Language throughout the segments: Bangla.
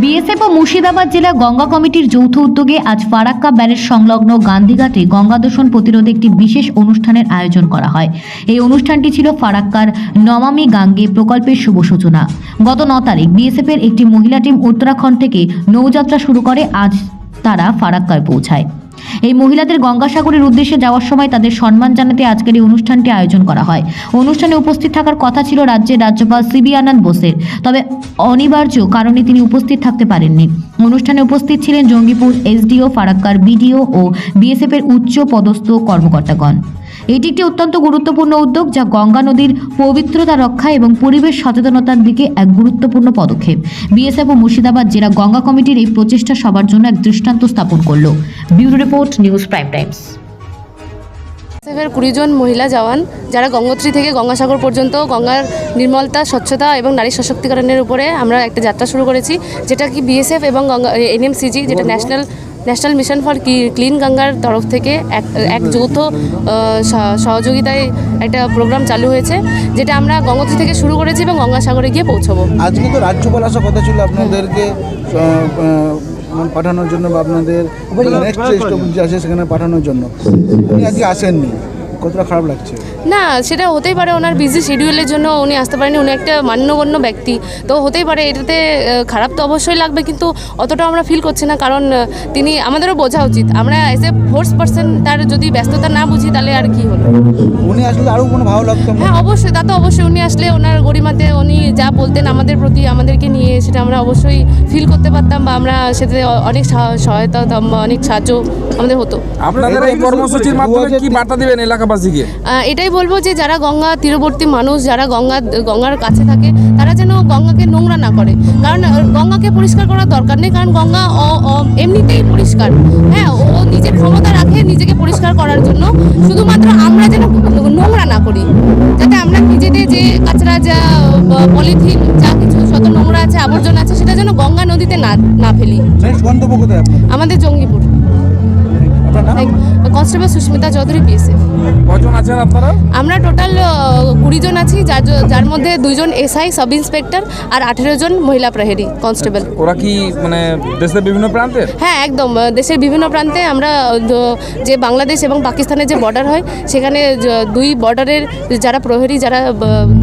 বিএসএফ ও মুর্শিদাবাদ জেলা গঙ্গা কমিটির যৌথ উদ্যোগে আজ ফারাক্কা ব্যারেজ সংলগ্ন গান্ধীঘাটে গঙ্গা দূষণ প্রতিরোধে একটি বিশেষ অনুষ্ঠানের আয়োজন করা হয়। এই অনুষ্ঠানটি ছিল ফারাক্কার নমামি গাঙ্গে প্রকল্পের শুভ সূচনা। গত ন তারিখ বিএসএফ এর একটি মহিলা টিম উত্তরাখণ্ড থেকে নৌযাত্রা শুরু করে আজ তারা ফারাক্কায় পৌঁছায়। এই মহিলাদের গঙ্গাসাগরের উদ্দেশ্যে যাওয়ার সময় তাদের সম্মান জানাতে আজকের এই অনুষ্ঠানটি আয়োজন করা হয়। অনুষ্ঠানে উপস্থিত থাকার কথা ছিল রাজ্যের রাজ্যপাল সিবি আনন্দ বোসের। তবে অনিবার্য কারণে তিনি উপস্থিত থাকতে পারেননি। অনুষ্ঠানে উপস্থিত ছিলেন জঙ্গিপুর এসডিও ফারাক্কার বিডিও ও বিএসএফ এর উচ্চ পদস্থ কর্মকর্তাগণ। এটি একটি অত্যন্ত গুরুত্বপূর্ণ উদ্যোগ যা গঙ্গা নদীর পবিত্রতা রক্ষা এবং পরিবেশ সচেতনতার দিকে এক গুরুত্বপূর্ণ পদক্ষেপ। বিএসএফ ও মুর্শিদাবাদ জেলা গঙ্গা কমিটির এই প্রচেষ্টা সবার জন্য এক দৃষ্টান্ত স্থাপন করল। Bureau report news prime times. এর কুড়ি জন মহিলা জওয়ান যারা গঙ্গোত্রী থেকে গঙ্গাসাগর পর্যন্ত গঙ্গার নির্মলতা স্বচ্ছতা এবং নারী সশক্তিকরণের উপরে আমরা একটা যাত্রা শুরু করেছি যেটা কি বিএসএফ এবং গঙ্গা এনএমসিজি যেটা national national mission for clean গঙ্গার তরফ থেকে এক এক যৌথ সহযোগিতায় একটা প্রোগ্রাম চালু হয়েছে যেটা আমরা গঙ্গোত্রী থেকে শুরু করেছি এবং গঙ্গাসাগরে গিয়ে পৌঁছবো। আজকে তো রাজ্যপাল আসার কথা ছিল আপনাদেরকে মানে পাঠানোর জন্য বা আপনাদের নেক্সট আছে সেখানে পাঠানোর জন্য। উনি আজকে আসেননি। কতটা খারাপ লাগছে? না সেটা হতেই পারে ওনার বিজি শিডিউলের জন্য উনি আসতে পারেনি উনি একটা মান্যগণ্য ব্যক্তি। তো হতেই পারে এটাতে খারাপ তো অবশ্যই লাগবে কিন্তু অতটা আমরা ফিল করছি না কারণ তিনি আমাদেরও বোঝা উচিত। আমরা এজ এ ফোর্স পার্সন তার যদি ব্যস্ততা না বুঝি তাহলে আর কি হলো? উনি আসলে আরও কোনো ভালো লাগতো হ্যাঁ অবশ্যই তা তো অবশ্যই উনি আসলে ওনার গরিমাতে উনি যা বলতেন আমাদের প্রতি আমাদেরকে নিয়ে সেটা আমরা অবশ্যই ফিল করতে পারতাম বা আমরা সেটাতে অনেক সহায়তা বা অনেক সাহায্য আমাদের হতো। আপনাদের এই কর্মসূচির মাধ্যমে কি বার্তা দিবেন এলাকাবাসীকে? এটাই বলব যে যারা গঙ্গা তীরবর্তী মানুষ যারা গঙ্গা গঙ্গার কাছে থাকে তারা যেন গঙ্গাকে নোংরা না করে। কারণ গঙ্গাকে পরিষ্কার করার দরকার নেই কারণ গঙ্গা এমনিতেই পরিষ্কার। হ্যাঁ ও নিজের ক্ষমতা রাখে নিজেকে পরিষ্কার করার জন্য। শুধুমাত্র আমরা যেন নোংরা না করি। যাতে আমরা নিজেদের যে কাঁচরা যা পলিথিন যা কিছু শত নোংরা আছে আবর্জনা আছে সেটা যেন গঙ্গা নদীতে না না ফেলি। আমাদের জঙ্গিপুর। কনস্টেবল সুস্মিতা চৌধুরী পিএসএফ কজন আছেন আপনারা? আমরা টোটাল কুড়ি জন আছি যার যার মধ্যে দুইজন এসআই সাব ইন্সপেক্টর আর আঠেরো জন মহিলা প্রহরী কনস্টেবল। ওরা কি মানে দেশের বিভিন্ন প্রান্তের? হ্যাঁ একদম দেশের বিভিন্ন প্রান্তে আমরা যে বাংলাদেশ এবং পাকিস্তানের যে বর্ডার হয় সেখানে দুই বর্ডারের যারা প্রহরী যারা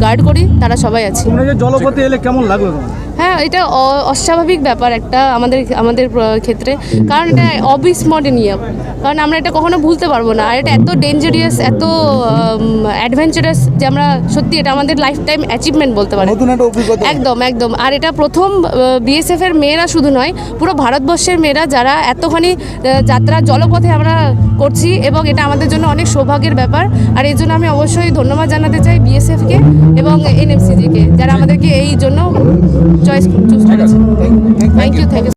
গার্ড করি তারা সবাই আছি। জলপথে এলে কেমন লাগল হ্যাঁ এটা অ- অস্বাভাবিক ব্যাপার একটা আমাদের আমাদের প্র- ক্ষেত্রে। কারণ এটা অবিস্মরণীয় কারণ আমরা এটা কখনো ভুলতে পারব না। আর এটা এত ডেঞ্জারিয়াস এত অ্যাডভেঞ্চারাস যে আমরা সত্যি এটা আমাদের লাইফ টাইম অ্যাচিভমেন্ট বলতে পারি একদম একদম। আর এটা প্রথম বিএসএফ এর মেয়েরা শুধু নয় পুরো ভারতবর্ষের মেয়েরা যারা এতখানি যাত্রা জলপথে আমরা করছি এবং এটা আমাদের জন্য অনেক সৌভাগ্যের ব্যাপার। আর এই জন্য আমি অবশ্যই ধন্যবাদ জানাতে চাই বিএসএফকে এবং এনএমসিজিকে যারা আমাদেরকে এই জন্য চয়েস চুজ করেছে। Thank you thank you